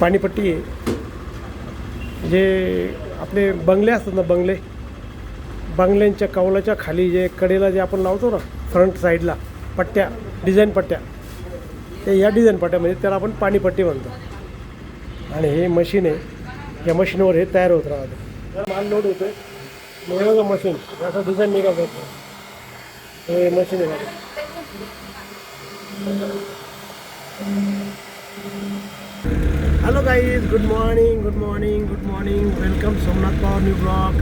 पाणीपट्टी आहे. जे आपले बंगले असतात ना बंगले बंगल्यांच्या कौलाच्या खाली जे कडेला जे आपण लावतो ना फ्रंट साईडला पट्ट्या डिझाईन पट्ट्या ते या डिझाईन पट्ट्या म्हणजे त्याला आपण पाणीपट्टी म्हणतो. आणि हे मशीन आहे या मशीनवर हे तयार होत राहतं. माल लोड होतो आहे मशीन असं डिझाईन निघाल जातं हे मशीन आहे. Hello guys good morning good morning good morning welcome Somnath power new blog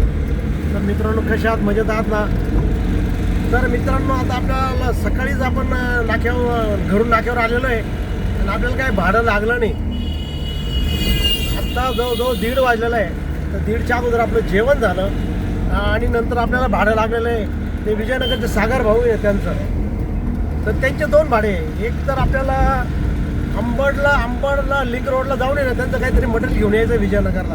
तर मित्रांनो कशा आहात? मजेत आहात ना? तर मित्रांनो आता आपल्याला सकाळीच आपण नाक्यावर घरून नाक्यावर आलेलो आहे. आणि आपल्याला काय भाडं लागलं नाही. आत्ता जवळजवळ दीड वाजलेलं आहे. तर दीडच्या अगोदर आपलं जेवण झालं. आणि नंतर आपल्याला भाडं लागलेलं आहे. ते विजयनगरचे सागर भाऊ आहे त्यांचं. तर त्यांचे दोन भाडे. आहे. एक तर आपल्याला अंबडला अंबडला लिंक रोडला जाऊन येणार ना त्यांचं काहीतरी मटेरियल घेऊन यायचं विजयनगरला.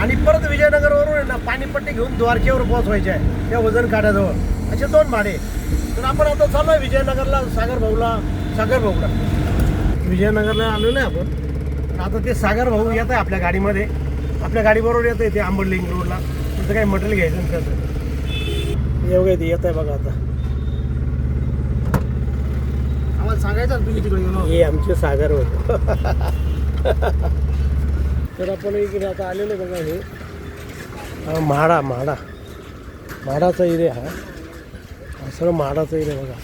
आणि परत विजयनगरवरून आहे ना पाणीपट्टी घेऊन द्वारकेवर पोहोचवायचे आहे त्या वजन काढ्याजवळ असे दोन भाडे तर आपण आता चालू आहे विजयनगरला सागर भाऊला सागर भाऊला विजयनगरला आलेलो आहे आपण. आता ते सागर भाऊ येत आहे आपल्या गाडीमध्ये. आपल्या गाडीबरोबर येत आहे ते आंबड लिंक रोडला. तिथं काही मटेरियल घ्यायचं ना त्याचं एवढं ते येत आहे बघा आता. आम्हाला सांगायचं तुम्ही तिकडे गेलो हे आमचे सागर होते. तर आपण इकडे आता आलेलो बघा हे. हा, म्हाडा म्हाडा. म्हाडाचा एरिया हा. हा सगळं म्हाडाचा एरिया बघा.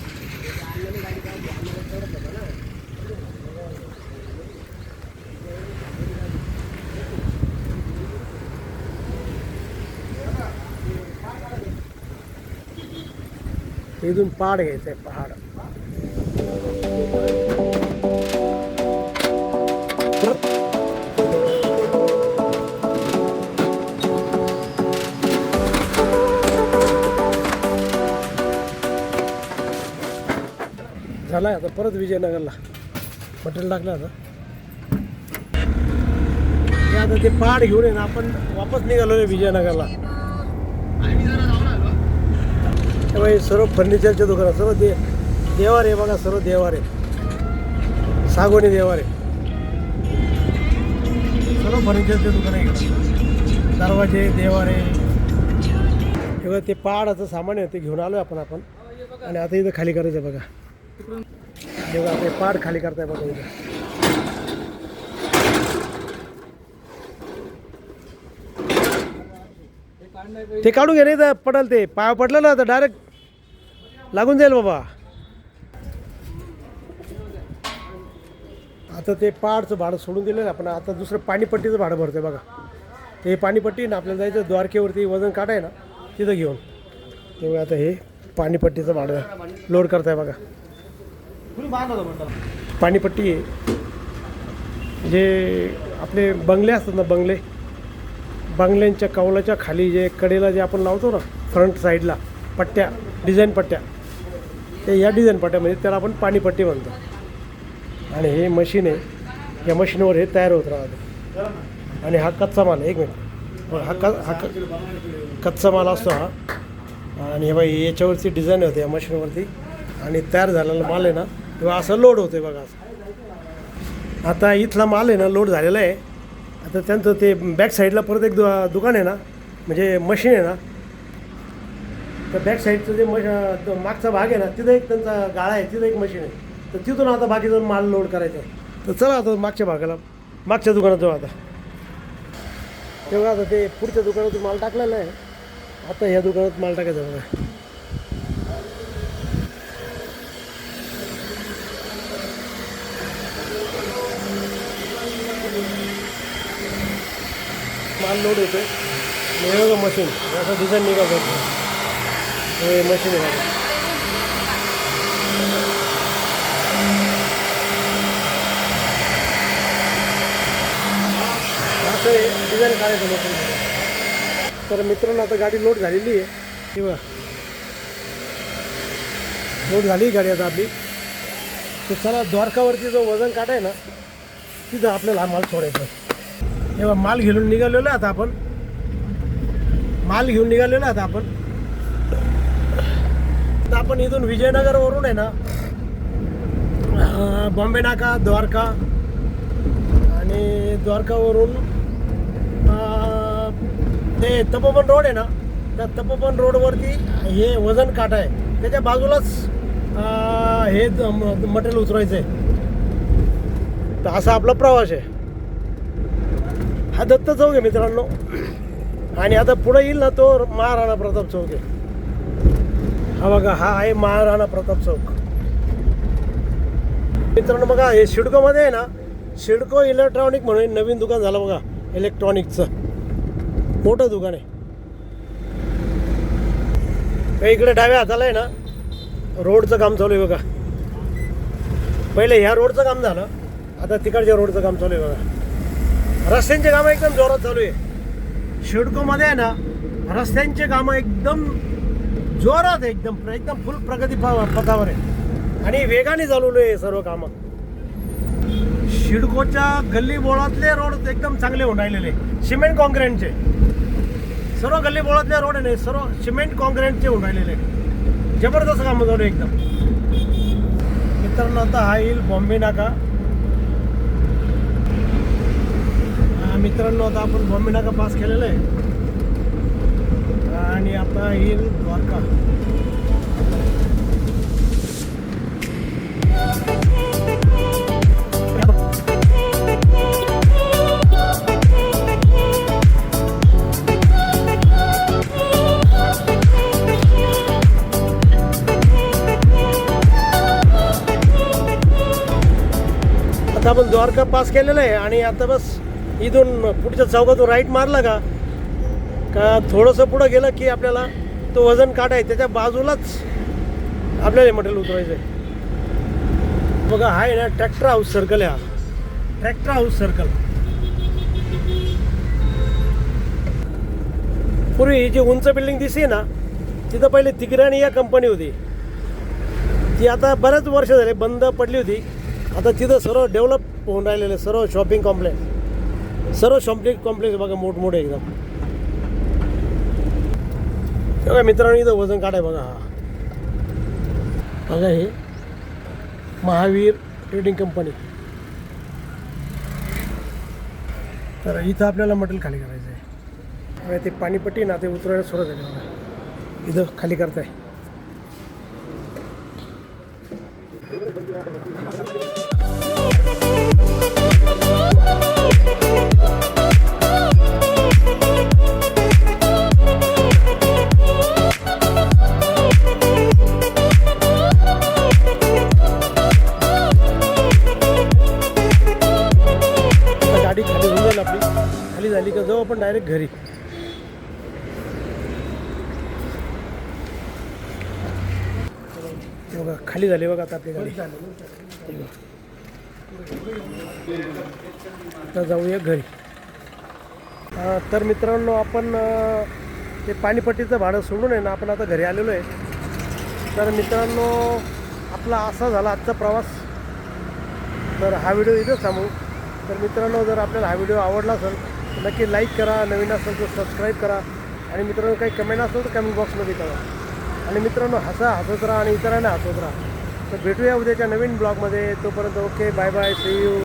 इथून पहाड घ्यायचं आहे पहाड झाला आता परत विजयनगरला. पटेल टाकलं आता. आता ते पहाड घेऊन येणार ना आपण वापस निघालो आहे विजयनगरला. त्यामुळे सर्व फर्निचरच्या दुकान सर्व दे देवार आहे बघा सर्व देवार. आहे सागवणी देवार. आहे सर्व फर्निचरचे दुकान आहे दरवाजे देवारे. तेव्हा ते पहाडाचं सामान आहे ते घेऊन आलो आपण आपण. आणि आता इथं खाली करायचं बघा. बघा तेव्हा ते पहाड खाली करताय बघा इथं. ते काढून घे नाही तर पडल ते. पाय पडलं ना तर डायरेक्ट लागून जाईल बाबा. आता ते पहाडचं भाडं सोडून दिलं ना आपण आता दुसरं पाणीपट्टीचं भाडं भरतोय बघा. ते पाणीपट्टी ना आपल्याला जायचं द्वारकेवरती वजन काढाय ना तिथं घेऊन. तेव्हा आता हे पाणीपट्टीचं भाडं लोड करताय बघा. पाणीपट्टी. आहे जे आपले बंगले असतात ना बंगले. बंगल्यांच्या कौलाच्या खाली जे कडेला जे आपण लावतो ना फ्रंट साईडला पट्ट्या डिझाईन पट्ट्या. ते या डिझाईन पट्ट्यामध्ये त्याला आपण पाणीपट्टी म्हणतो. आणि हे मशीन आहे. या मशीनवर हे तयार होत राहतं. आणि हा कच्चा माल आहे. एक मिनिट. हा क हा क- कच्चा माल असतो हा. आणि हे बाई याच्यावरती डिझाईन होते या मशीनवरती आणि तयार झालेला माल आहे ना तेव्हा असं लोड होतं आहे बघा असं. आता इथला माल आहे ना लोड झालेला आहे. आता त्यांचं ते बॅक साईडला परत एक दु दुकान आहे ना म्हणजे मशीन आहे ना. तर बॅक साईडचं जे मश मागचा भाग आहे ना तिथं एक त्यांचा गाळा आहे तिथं एक मशीन आहे. तर तिथून आता बाकीचा माल लोड करायचा आहे. तर चला आता मागच्या भागाला मागच्या दुकानात जाऊ आता. तेव्हा आता ते पुढच्या दुकानातून माल टाकलेला आहे. आता ह्या दुकानात माल टाकायचा बघा. लोड येतो आणि हे बघा मशीन असं डिझाईन निघालं हे मशीन आहे. असं डिझाईन काढायचं मशीन तर मित्रांनो आता गाडी लोड झालेली आहे. किंवा लोड झाली गाडी आता आपली. तर चला द्वारकावरती जो वजन काढाय ना तिथं आपल्याला हा माल सोडायचा. तेव्हा माल घेऊन निघालेलो आहे आता आपण. माल घेऊन निघालेलो आहे आता आपण. तर आपण इथून विजयनगरवरून आहे ना बॉम्बे नाका द्वारका आणि द्वारकावरून ते तपोवन रोड आहे ना त्या तपोवन रोडवरती हे वजन काट आहे. त्याच्या बाजूलाच हे मटेरियल उतरायचं आहे तर असा आपला प्रवास आहे. हा दत्त चौक आहे मित्रांनो. आणि आता पुढे येईल ना तो महाराणा प्रताप चौक आहे हा बघा हा आहे महाराणा प्रताप चौक मित्रांनो बघा हे शिडकोमध्ये आहे ना शिडको इलेक्ट्रॉनिक म्हणून नवीन दुकान झालं बघा इलेक्ट्रॉनिकचं. मोठं दुकान आहे. इकडे डाव्या हाताला आहे ना रोडचं काम चालू आहे बघा. पहिले ह्या रोडचं काम झालं आता तिकडच्या रोडचं काम चालू आहे बघा. रस्त्यांचे कामं एकदम जोरात चालू आहे. शिडकोमध्ये आहे ना रस्त्यांचे कामं एकदम जोरात आहे एकदम एकदम फुल प्रगती पथावर आहे. आणि वेगाने चालवलं आहे सर्व कामं. शिडकोच्या गल्ली बोळातले रोड एकदम चांगले होऊन राहिलेले. सिमेंट कॉन्क्रीटचे सर्व गल्ली बोळातले रोड आहे सर्व सिमेंट कॉन्क्रीटचे होऊन राहिलेले. जबरदस्त कामं चालू आहे एकदम. मित्रांनो आता हा येईल बॉम्बे नाका हा, मित्रांनो आता आपण बॉम्बे नाका पास केलेला आहे. आणि आता येईल द्वारका. आता आपण द्वारका पास केलेलं आहे आणि आता बस इथून पुढच्या चौकातून राईट मारला का? का थोडंसं पुढं गेलं की आपल्याला तो वजन काढ आहे त्याच्या बाजूलाच आपल्याला मटेरियल उतरायचं आहे बघा हा आहे ना ट्रॅक्टर हाऊस सर्कल आहे हा. ट्रॅक्टर हाऊस सर्कल पूर्वी ही जी उंच बिल्डिंग दिसते ना तिथं पहिले तिगराणी या कंपनी होती. ती आता बरेच वर्ष झाले बंद पडली होती. आता तिथं सर्व डेव्हलप होऊन राहिलेलं आहे, सर्व शॉपिंग कॉम्प्लेक्स सर्व शॉपिंग कॉम्प्लेक्स बघा मोठमोठे एकदम. बघा मित्रांनो इथं वजन काढाय बघा हा. बघा हे. महावीर ट्रेडिंग कंपनी तर इथं आपल्याला मटेरियल खाली करायचं आहे. ते पाणीपट्टी ना ते उतरायला सुरू झाले बघा. इथं खाली करताय. डायरेक्ट घरी बघा खाली झाली बघा आता आपली गाडी. हे आता जाऊया घरी. तर मित्रांनो आपण ते पाणीपट्टीचं भाडं सोडून आहे ना आपण आता घरी आलेलो आहे. तर मित्रांनो आपला असा झाला आजचा प्रवास. तर हा व्हिडिओ इथंच थांबू. तर मित्रांनो जर आपल्याला हा व्हिडिओ आवडला असेल नक्की लाईक करा नवीन असेल तर सबस्क्राईब करा. आणि मित्रांनो काही कमेंट असेल तर कमेंट बॉक्समध्ये करा. आणि मित्रांनो हसा हसत राहा आणि इतरांना हसत राहा. तर भेटूया उद्याच्या नवीन ब्लॉगमध्ये तोपर्यंत okay bye bye see you